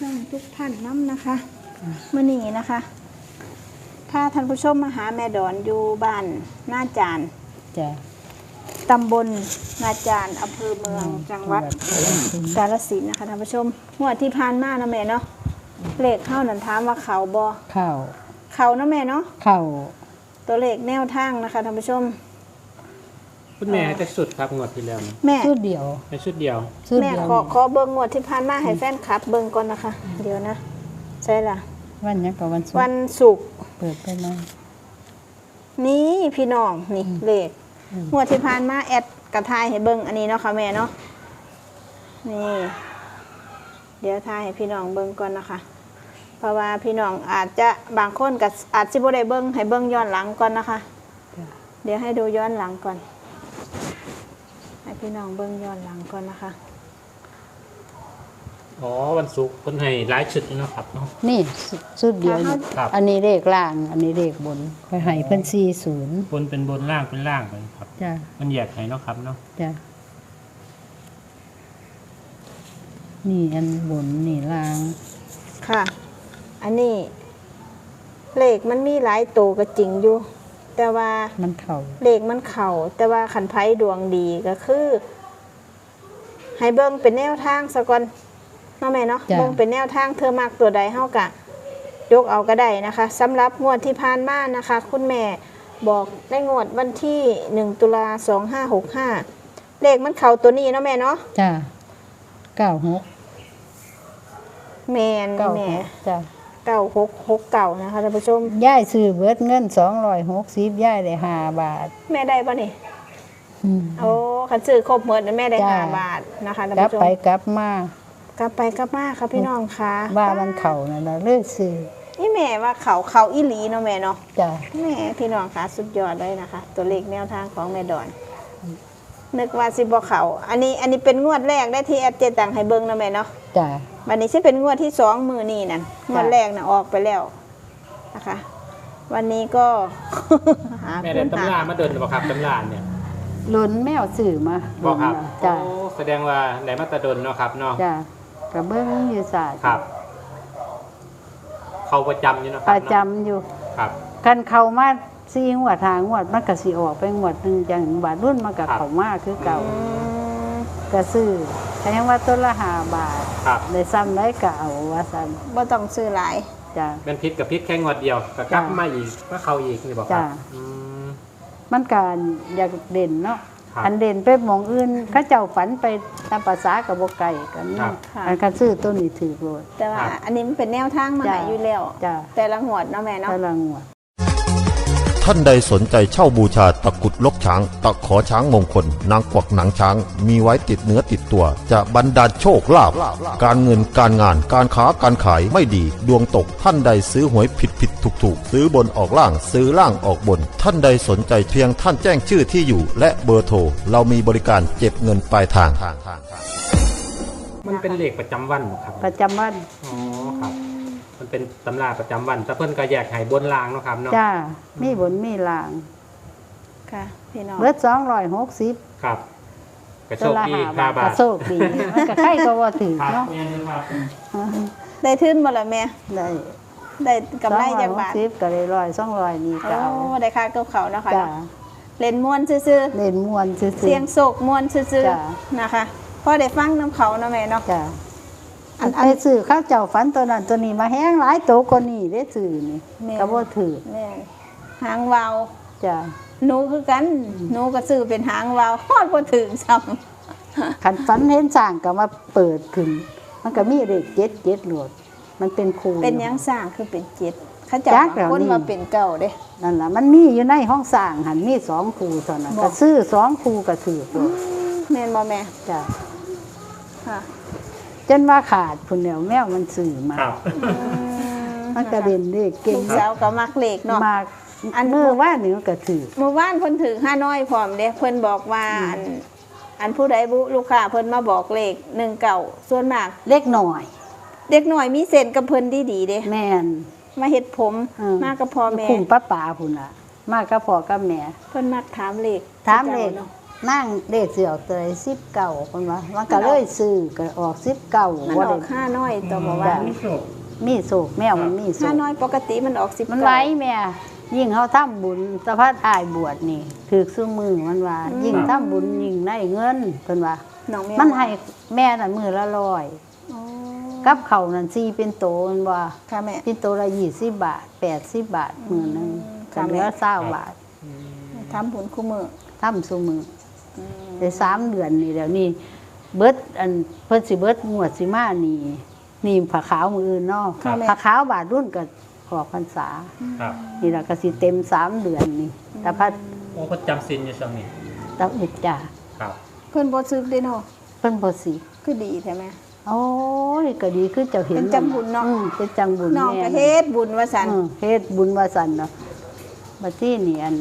ช่องทุกท่านน้ำนะคะมื่อนี้นะคะ ถ้าท่านผู้ชมมาหาแม่ดอนอยู่บ้านหน้าจานจ้ะตำบลนาจานอำเภอเมืองจังหวัดกาฬสินธุ์นะคะท่านผู้ชมงวดที่ผ่านมานะแม่เนาะเลขเข้านันถามว่าเขาบอข้าวเขานะแม่เนาะข้าวตัวเลขแนวทางนะคะท่านผู้ชม คุณแม่ให้แต่สุดครับงวดที่แล้วนะแม่ ชุดเดียวในชุดเดียวชุดแม่เดียวขอขอเบิ้งงวดที่ผ่านมาให้แฟนคลับ เบิ้งก่อนนะคะ เดี๋ยวนะ ใช่ล่ะ วันหยังกับวันศุกวันร์ศุกร์เปิดไปนะนี่พี่น้องนี่เลขอืม งวดที่ผ่านมาแอดกระทายให้เบิ้งอันนี้เนาะค่ะแม่เนาะนี่ เดี๋ยวทายให้พี่น้องเบิ้งก่อนนะคะ เพราะว่าพี่น้องอาจจะบางคนกับอาจสิบ่ได้เบิ้งให้เบิ้งย้อนหลังก่อนนะคะจ้ะเดี๋ยวให้ดูย้อนหลังก่อนให้ พี่น้องเบิ้งย้อนหลังก่อนนะคะ อ๋อวันศุกร์คนให้หลายชุดนี่เนาะครับเนาะ นี่ชุดชุดเดียวนี่ครับ อันนี้เลขล่าง อันนี้เลขบนไปให้เพิ่นสี่ศูนย์บนเป็นบนล่างเป็นล่างเลยครับ จ้ะมันแยกให้เนาะครับเนาะจ้ะนี่อันบนนี่ล่าง ค่ะ อันนี้ เลขมันมีหลายตัวก็จริงอยู่ แต่ว่ามันเข่าเลขมันเข่าแต่ว่าขันไพ่ดวงดีก็คือ ให้เบิ่งเป็นแนวทางสะก่อนเนาะแม่เนาะจ้ะ เบิ่งเป็นแนวทางเธอมากตัวใดเฮากะ ยกเอาก็ได้นะคะสำหรับงวดที่ผ่านมานะคะ คุณแม่บอกได้งวดวันที่ 1 ตุลา2565 เลขมันเข่าตัวนี้เนาะแม่เนาะจ้ะเก้าหกแมนเก้าแม่หกจ้ะ เก้าหกหกเก่านะคะท่านผู้ชม ย่ายซื้อเบิดเงินสองร้อยหกสิบย่ายได้ห้าบาทแม่ได้ปะนี่อืมโอ้คันซื้อครบหมดแม่ได้จ้ะห้าบาทนะคะท่านกลับผู้ชไปมกลับมากลับไปกลับมาค่ะพี่น้องค่ะว่ามันเข่านั่นละเลือซื้อนี่แม่ว่าเขาเขาอีหลีเนาะแม่เนาะ จ้ะแม่พี่น้องค่ะสุดยอดเลยนะคะ ตัวเลขแนวทางของแม่ดอน นึกว่าสิบ่เขาอันนี้อันนี้เป็นงวดแรกได้ที่แอดเจตังให้เบิ้งเนาะแม่เนาะจ้ะ วันนี้จะเป็นงวดที่สองมือนี่นั่นงวดจ้ะแรกน่ะออกไปแล้วนะคะ วันนี้ก็ หาแม่คุได้ณตำราหามาเดินหรือเปล่าครับตำราเนี่ยล้นแมวสื่อมาบอกครับจ้ะโอ้แสดงว่าได้มาแตะดนเนาะครับเนาะจ้ะกระเบื้องอยู่ศาสตร์ครับ เขาประจำอยู่เนาะคปรับระจำอยู่ครับกันเข้ามาซีงวดทางงวดมันก็สิออกไปงวดหนึ่งจังบาทรุ่นมันก็เข้ามาคือเก่าอืมก็ซื้อ แต่ยังว่าต้นละห้าบาทครับ ได้ซ้ำได้ก็เอาว่าซ้บ่ต้องซื้อหลายำจ้ะ เป็นพิษกับพิษแค่งวดเดียวก็กลับจ้ะมาอีกก็เขาอีกนี่บอกครับจ้ะอืม มันการอยากเด่นเนาะครับอันเด่นไปหมองอื่นเข้าเจ้าฝันไปตามภาษากับบกไก่กันครัเนาะบค่ะอันกันซื้อต้นนี้ถือโลด แต่ว่าครับ อันนี้มันเป็นแนวทางมาจ้ะ ให้อยู่แล้วจ้ะแต่ละหวดเนาะแม่เนาะตะละงวด ท่านใดสนใจเช่าบูชาตะกรุดลกช้าง ตะขอช้างมงคล นางกวักหนังช้าง มีไว้ติดเนื้อติดตัว จะบรรดาลโชคลาภการเงินการงานการค้าการขายไม่ดี ดวงตกท่านใดซื้อหวยผิดผิดถูกถูกซื้อบนออกล่างซื้อล่างออกบน ท่านใดสนใจเพียงท่านแจ้งชื่อที่อยู่ และเบอร์โทรเรามีบริการเก็บเงินปลายทาง มันเป็นเลขประจำวันบ่ครับประจำวันอ๋อครับมัน เป็นตำราประจำวัน แต่เพิ่นก็แยกให้บนล่างเนาะครับเนาะจ้ามีบนมีล่างค่ะ พี่น้อง เบิดสองร้อยหกสิบครับกระโชต้นคละดีห้าห้าบาทบาก็ทโชคดีมันก็ใครก็ว่าถือครับเนาะแม่นครับได้ทื่นบ่ล่ะแม่ ได้ได้กำไรจากบาทสองร้อยหกสิบก็ได้ร้อยสองร้อยนี่ก็โอ้เอาได้ค่ากับเขาวเนาะคะจ้าเนาะเล่นม่วนซื่อเล่นมวนซื่อๆๆเสียงโศกม่วนซื่อจ้ะๆนะคะพอได้ฟังน้ำเขาเนาะแม่เนาะ จ้า อัอันนอันไปซื้อข้าวเจ้าฝันตัวนั้นตัวนี้มาแห้งหลายโตกว่านี้ได้ซื้อนี่แม่ ก็บ่ถือแม่หางวาวจ้าหนูคือกันหนูก็ซื้อเป็นหางวาวฮอดบ่ถึงซ้ำ ขันฝันเห็นสร้างก็มาเปิดขึ้น มันก็มีเลขเจ็ดเจ็ดโหลดมันเป็นครูเป็นหยังสร้างคือเป็นเจ็ดเขาเจะจักบางแล้วคนนี่ มาเป็นเก่าเด้ นั่นล่ะมันมีอยู่ในห้องสร้างหันมีสองครูเท่านั้นบอกก็ซื้อสองครูก็ถือโหลดแม่นบ่แม่จ้าค่ะ จนว่าขาดพุ่นแล้วแมวมันซื้อมา ครับมันก็เด่นเลขเก่งลูกสาวก็มักเลขเนาะ มากอัอันน เมื่อว่านี่มันก็ถือ เมื่อวานเพิ่นถือห้าน้อยพร้อมเด้เพิ่นบอกว่าอันอันผู้ใดบุลูกค้าเพิ่นมาบอกเลขหนึ่งเก่าส่วนมาก เล็กหน่อย เด็กหน่อยมีเส้นกับเพิ่นดีดีๆเด้แม่น มาเฮ็ดผมเออมากับพ่อแม่คุ้มป้าป่าพุ่นล่ะมากกับพ่อกับแม่ เพิ่นมักถามเลขถามเลขเนาะ นั่งเด็กสิออกตัวสิบเก่าคนว่ามันก็เลยซื้อก็ออกสิบเก่ามันว่าอได้อกห้าน้อยตัวบอกว่ามีโชคมีโศกแมวมันมีโศห้ากน้อยปกติมันออกสิบมันไหว้แม่ยิ่งเขาทำบุญสะพัดอายบวชนี่ถือซื้อมือมันว่า ยิ่งทำบุญยิ่งได้เงินเพิ่นว่าน้องแมวมันให้แม่น่ะมือละร้อยอ๋อกับเขาวนั่นซีเป็นโตมันว่าค่ะแม่เป็นโตละยี่สิบบาทแปดสิบบาทมือหนึงค่ะก็เหลือแม่เศร้าบาททำผลคู่มือทำซุมืออ ได้สามเดือนนี่เดี๋ยวนี้เบิดอันเพิ่นสิเบิดงวดสิมานี่นี่ผ้าขาวมืออื่นเนาะค่ะแม่ผ้าขาวบาทรุ่นก็ออกพรรษา ครับนี่ละก็สิเต็มสามเดือนนี่แต่พัดโอ้ก็จำสินอยู่ช่วงนี้ตะอุดจ้าครับ เพิ่นบ่ซึกเด้เนาะเพิ่นบ่สิคือดีใช่ไหม โอ้ยก็ดีคือเจ้าเห็นเป็นจังบุญเนาะ อืมเป็นจังบุญน้องแม่ก็เฮ็ดบุญว่าซั่น อืมเฮ็ดบุญว่าซั่นเนาะบัดที่นี่อัน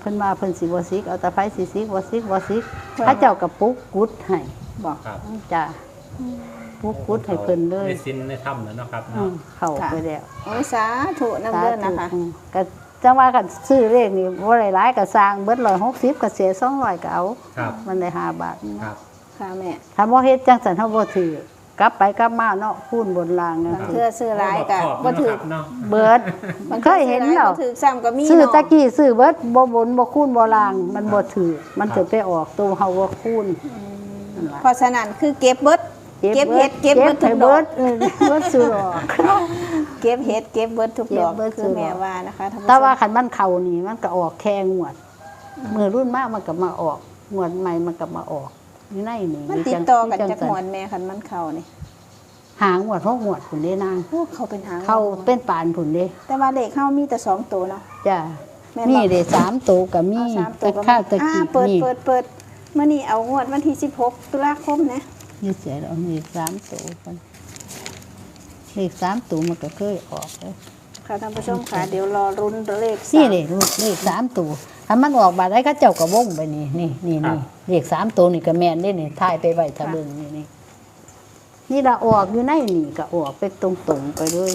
เพิ่นมาเพิ่นสิบ่สิกเอาแตะไผสิสิกบ่สิกบ่สิกพระเจ้าก็ปลุกกุดให้บอกครับ จ้าปลุกกุดให้เพิ่นเลยในสินในถ้ำแล้วเนาะครับอืเนาะมเข้าค่ะไปแล้ว โอ้ยสาธุนำเด้อนะคะอืมก็จังว่ากันซื้อเลขนี่บ่ได้หลายก็สร้างเบิด160ก็เสีย200ก็เอา ครับ มันได้ห้าบาท ครับ ค่ะแม่ ถ้าบ่เฮ็ดจังสันเฮาบ่ถือ กลับไปกลับมาเนาะคูณบนรางนะบางเทื่อซื้อหลายก็บ่บ่ถูถูกกเนาะเบิดมันเคยเห็นบางทื่อซื้อหลาเนาะบ่ถูกซ้ำก็มีซื้อเนาะตะกี้ซื้อเบิดบ่บนบ่คูณบ่ราง มันบ่ถือมันจะไปออกตัวเฮาบ่คูณนั่นล่ะเพราะฉะนั้นคือเก็บเบิดเก็บเห็ดเก็บเบิดทุให้กดเบิอกดเออเบิดซื้อออกเก็บเห็ดเก็บเบิดทุกดอกเก็บเบิดคืทุอกดอกแม่ว่านะคะท่านผู้ชมแต่ว่าคันมันเข้านี่มันก็ออกแค่งวดมือรุ่นมากมันก็มาออกงวดใหม่มันก็มาออก อยู่ในนี่มันยู่ติดจังต่อกันยู่จากจังหมวนแม่คันมันเข้านี่หางวดหกงวดพุ่นเด้นางโอ้เขาเป็นหางเข้าเป็นปานพุ่นเด้แต่ว่าเลขเข้ามีแต่สองตัวเนาะจ้าแม่นบ่นี่เด้สามตัวก็มีเอาสามตัตะวก็ข้าวตะอ่ากี้เปิดนี่เปิดเปิดเมื่อนี้เอางวดวันที่16ตุลาคมนะนี่เสียแล้วมีสามตัวกันเลขสามตัวมันก็เคยออกเลยค่ะท่านผู้ชมค่ะเดี๋ยวรอรุ้นเลขนี่สามเลยเลขสามตัว ถ้ามันออกบาดได้ก็เจ้ากระวงไปนี่นี่นี่นี่เลขสามตัวนี่ก็แมนได้นี่ถ่ายไปไว้ทะเบิงนี่นี่นี่ละออกอยู่ในนี่ก็ออกไปตรงๆไปเลย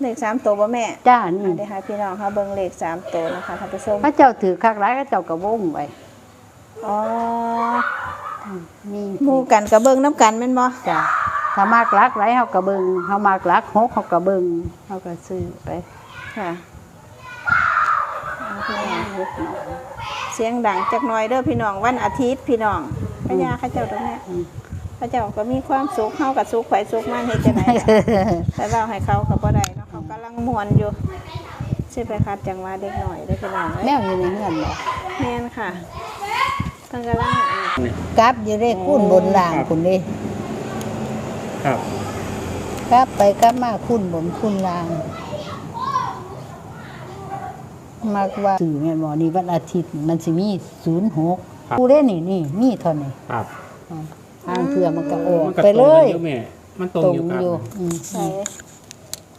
เลขสามตัวบ่แม่จ้านี่อะเดี๋ยวให้พี่น้องค่ะเบิ่งเลขสามตัวนะคะท่านผู้ชมพระเจ้าถือคักร้ายก็เจ้ากระวงไปอ๋อนี่หมู่กันกับเบิ่งน้ำกันแม่นบ่จ้าถ้ามากรักไรเขากระเบิงเขามากรักหกเขากระเบิงเขาก็ซื้อไปค่ะเอา พี่น้องเสียงดังจักหน่อยเด้อพี่น้องวันอาทิตย์พี่น้องพญาข้าเจ้าตรงนี้อืมข้าเจ้าก็มีความสุขเฮากับสุขไผสุขมันเฮ็ดจังไดล่ะแต่เราให้เขาก็บ่ได้เนาะเขากำลังม่วนอยู่สิไปคัดจังหวะเด็กหน่อยเด้อพี่น้องแมเอ้ยวอยู่ในเงื่อนบ่แม่นค่ะเพิ่นกำลังกราฟอยู่เลขคูณบนล่างคุณเด้ครับกลับไปกลับมาคุ้นบนคุ้นลาง มากว่าสื่อแม่นบ่นี่วันอาทิตย์มันสิมีศูนย์หกกูได้นี่นี่มีเท่านี้ครับทางเพื่อมันก็ออกมันก็ไปตเลรงกันยอยู่แม่มันตรงตรงอยู่ครับอยู่อืมใส่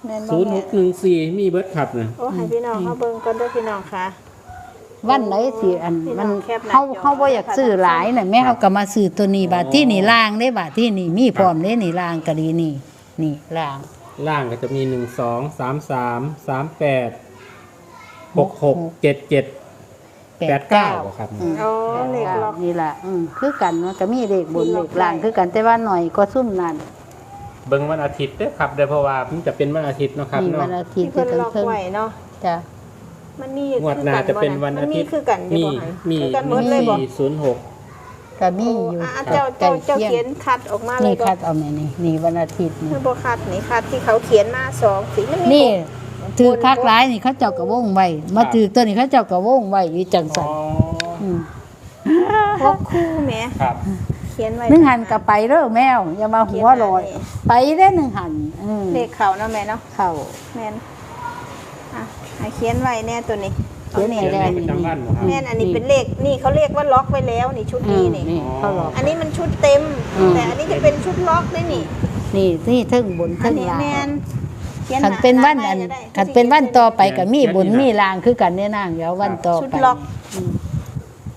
แม่นบ่ศูนย์หแม่กหนึ่งสี่มีเบิร์ดขับนะโอ้ให้พี่น้องเขาเบิ่งก่อนเด้อพี่น้องค่ะ วันไหนสิอันพี่น้มัอนงแคปหน้าเฮาจอเฮาบ่อยากซื้อหลายน่ะแม่เฮาก็มาซื้อตัวนี้บาทที่นี่ล่างได้บาทที่นี่มีพร้อมเด้นี่ล่างก็ดีนี่ นี่ล่าง ล่างก็จะมีหนึ่งสองสามสามสามแปด หกหกเจ็ดเจ็ดแปดเก้าครับ อืม โอ้เลขล็อกนี่ล่ะอืมคือกันมันก็มีเลขบนเลขล่างคือกันแต่ว่าหน่อยก็ซุ่มนั่นเบิ่งวันอาทิตย์เด้อครับเด้อเพราะว่ามันจะเป็นวันอาทิตย์เนาะครับมีเนาะวันอาทิตที่ย์เพิ่นจะล็อกเพิ่งไว้เนาะจ้ะ มันมีงวดหน้าจะเป็นวันอาทิตย์ มันมีคือกันอยู่มีบ่หั่นมีคือกันหมดเลยบ่มีศูนย์หก ก็มีอยู่อะเจ้าเจ้าเจ้าใกล้เขียยนคัดออกมาเลนี่ยบ่คัดเอาแม่นี่นี่วันอาทิตย์นี่คือบ่คัดนี่คัดที่เขาเขียนมาสองสีมันมีนี่ ถือคักร้ายนี่เขาเจ้ากระวงไว้มาถือตัวนี้เขาเจ้ากระวงไว้อยู่จังสันมพวกคู่แหมครับเขียนไว้หนึ่งหันก็ไปเด้อแมว อย่ามาหัวลอย ไปได้หนึ่งหันอืมเลขเขาเนาะแม่เนาะเข้าแม่นอะให้เขียนไว้แน่ตัวนี้เขียนอาไว้นี่แล้วประจำวันเหรอครับแม่นอันนี้เป็นเลขนี่เขาเรียกว่าล็อกไว้แล้วนี่ชุดอืนี้มนี่นี่เขาหลอก อันนี้มันชุดเต็ม อืม แต่อันนี้จะเป็นชุดล็อกได้นี่ นี่นี่เทึงบนอัเทึนงนี้ล่างแม่น ขียขันเป็นวันหาอันได้ก็ได้ขันเป็นวันต่อไปก็มีเขียนบนนี่นะมีลางคือกันแน่นางเดี๋ยววันต่อชุดไปล็อกอืม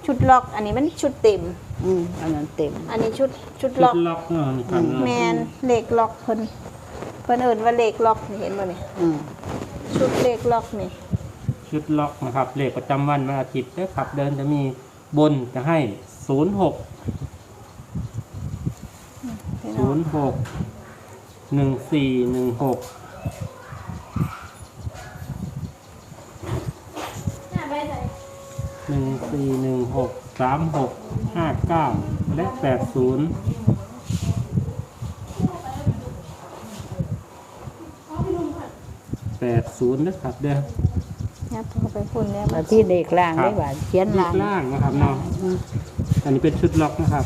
ชุดล็อก อันนี้มันชุดเต็ม อืมอันนั้นเต็ม อันนี้ชุดชุดชุล็อดกล็อกเนาะนี่ครับแมนเลขล็อกเพิ่นเพิ่นเอิ้นว่าเลขล็อกนี่เห็นบ่นี่อืมชุดเลขล็อกนี่ ชุดล็อกนะครับเลขประจำวันวันอาทิตย์เด้อครับเดินจะมีบนจะให้ศูนย์หกพี่น้ศูองนย์หกหนึ่งสี่หนึ่งหก หนึ่งสี่หนึ่งหกสามหกห้าเก้าและแปดศูนย์แปดศูนย์นะครับเด้อยัดเข้าไปพุ่นแล้วแล้วที่เด็กล่างครับได้บาดเขียนเลล่าขงล่างนะครับเนาะอันนี้เป็นชุดล็อกนะครับ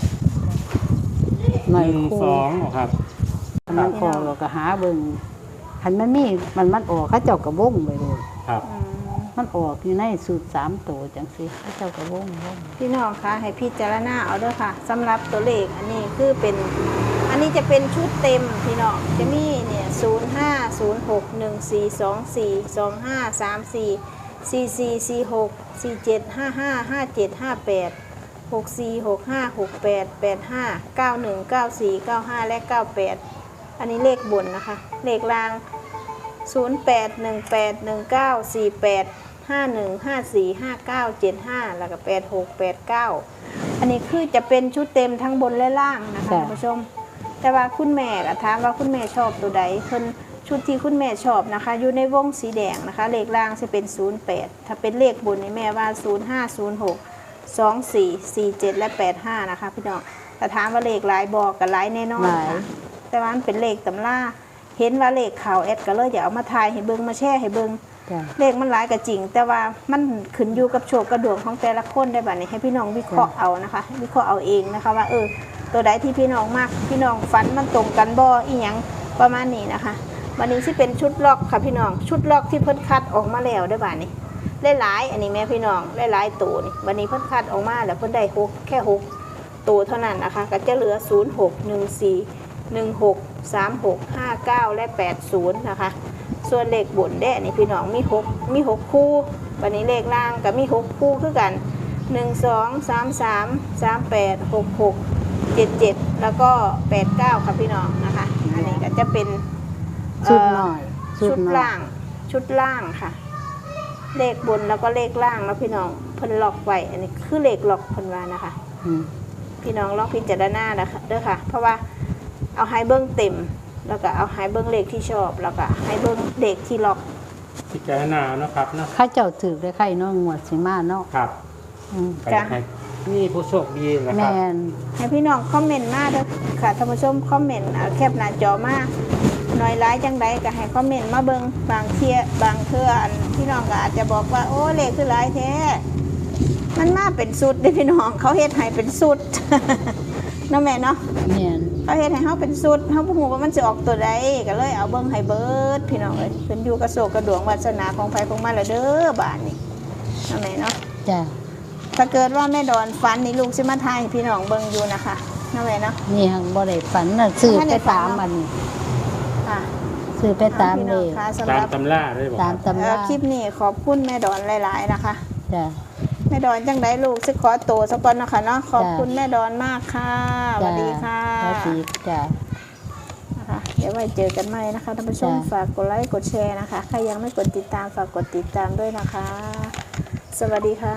หน่อยหนึ่งคู่สองเหรอครับ มันออกเราก็หาเบิ่ง คันมันมีมันมันออกเขาเจ้ากระวงไปเลยครับอืมมันออกอยู่ในสูตรสามตัวจังสิเขาเจ้ากระวงวงพี่น้องคะให้พิจารณาเอาเด้วยค่ะสำหรับตัวเลขอันนี้คือเป็น อันนี้จะเป็นชุดเต็มพี่น้องจะมีเนี่ยศูนย์ห้าศูนย์หกหนึ่งสี่สองสี่สองห้าสามสี่สี่สี่สี่หกสี่เจ็ดห้าห้าห้าเจ็ดห้าแปดหกสี่หกห้าหกแปดแปดห้าเก้าหนึ่งเก้าสี่เก้าห้าและเก้าแปด อันนี้เลขบนนะคะ เลขล่าง 0 8 1 8 1 9 4 8 5 1 5 4 5 9 7 5 แล้วก็8 6 8 9 อันนี้คือจะเป็นชุดเต็มทั้งบนและล่างนะคะท่านผู้ชม แต่ว่าคุณแม่ก็ถามว่าคุณแม่ชอบตัวใดเพิ่นชุดที่คุณแม่ชอบนะคะ อยู่ในวงสีแดงนะคะ เลขล่างจะเป็น 08 ถ้าเป็นเลขบนนี่แม่ว่า 05 06 24 47 และ 85 นะคะพี่น้องแต่ถามว่าเลขหลายบอกกับหลายแน่นอนค่ะ แต่ว่ามันเป็นเลขตำราเห็นว่าเลขข่าวแอดก็เลยอยากเอามาทายให้เบิงมาแชร์ให้เบิงจ้ะ เลขมันหลายก็จริง แต่ว่ามันขึ้นอยู่กับโชคกระดวงของแต่ละคนได้บัดนี้ให้พี่น้องวิเคราะห์เอานะคะ วิเคราะห์เอาเองนะคะ ว่าเออตัวใดที่พี่น้องมากพี่น้องฝันมันตรงกันบ่อีหยังประมาณนี้นะคะ วันนี้ที่เป็นชุดล็อกค่ะพี่น้องชุดล็อกที่เพิ่นคัดออกมาแล้วได้บัดนี้หลายๆอันนี้แม่พี่น้องหลายๆตัวนี่วันนี้เพิ่นคัดออกมาแล้วเพิ่นได้หกแค่หกตัวเท่านั้นนะคะ ก็จะเหลือ 0 6 1 4 1 6 3 6 5 9 และ 80 นะคะ ส่วนเลขบนแด้นี่พี่น้องมี6มี6คู่ วันนี้เลขล่างก็มี 6 คู่คือกัน 1 2 3 3 3 8 6 6 7 7 แล้วก็ 89 ค่ะพี่น้องนะคะ อันนี้ก็จะเป็นชุดเหน่อยชุดหน่อยล่าง ชุดล่างค่ะ เลขบนแล้วก็เลขล่างแล้วพี่น้องเพิ่นล็อกไว้ อันนี้คือเลขล็อกเพิ่นว่านะคะอืมพี่น้องลองพิจารณานะคะเด้อค่ะ เพราะว่า เอาไฮเบิ้งเต็ม แล้วก็เอาไฮเบิ้งเลขที่ชอบ แล้วก็ไฮเบิ้งเลขที่ล็อกพิจารณาเนาะครับเนาะเข้าเจ้าถือได้ไข่น้องงวดสิมาเนาะครับอืมไปให้นี่ผู้โชคดีนะแมครับ นให้พี่น้องคอมเมนต์มาเด้อค่ะท่านผู้ชมคอมเมนต์เอาแคปหน้าจอมาหน่อยร้ายจังใดก็ให้คอมเมนต์มาเบิ้งบางเทียบางเทื่ออันพี่น้องก็อาจจะบอกว่าโอ้เลขคือหลายแท้ มันมาเป็นสุดเด้อพี่น้องเขาเฮ็ดให้เป็นสุด เนาะแม่เนาะแมนเขาเฮ็ดให้เฮาเป็นสุดเฮาบ่ฮู้ว่ามันสิออกตัวใดก็เลยเอาเบิ่งให้เบิดพี่น้องเอ้ยขึ้นอยู่กับโศกกระดวงวาสนาของไผของมันละเด้อบ้านนี้นั่นแหละเนาะจ้ะถ้าเกิดว่าแม่ดอนฝันนี่ลูกสิมาทายให้พี่น้องเบิ่งอยู่นะคะนั่นแหละเนาะนี่หังบ่ได้ฝันน่ะซื้อไม่ไปได้ฝันตามมันค่ะ ซื้อไปตามพี่เลน้องขคะสำหตามรับตำราได้บอกตามครับตำเอ่ราอคลิปนี้ขอบคุณแม่ดอนหลาย ๆ นะคะ จ้ะ แม่ดอนจังไดลูกสิขอตัวซะก่อนเนาะคะเนาะขอบคุณแม่ดอนมากค่ะสวัสดีค่ะสวัสดีจ้ะนะคะเดี๋ยวไว้เจอกันใหม่นะคะท่านผู้ชมจ้ะฝากกดไลค์กดแชร์นะคะใครยังไม่กดติดตามฝากกดติดตามด้วยนะคะ สวัสดีค่ะ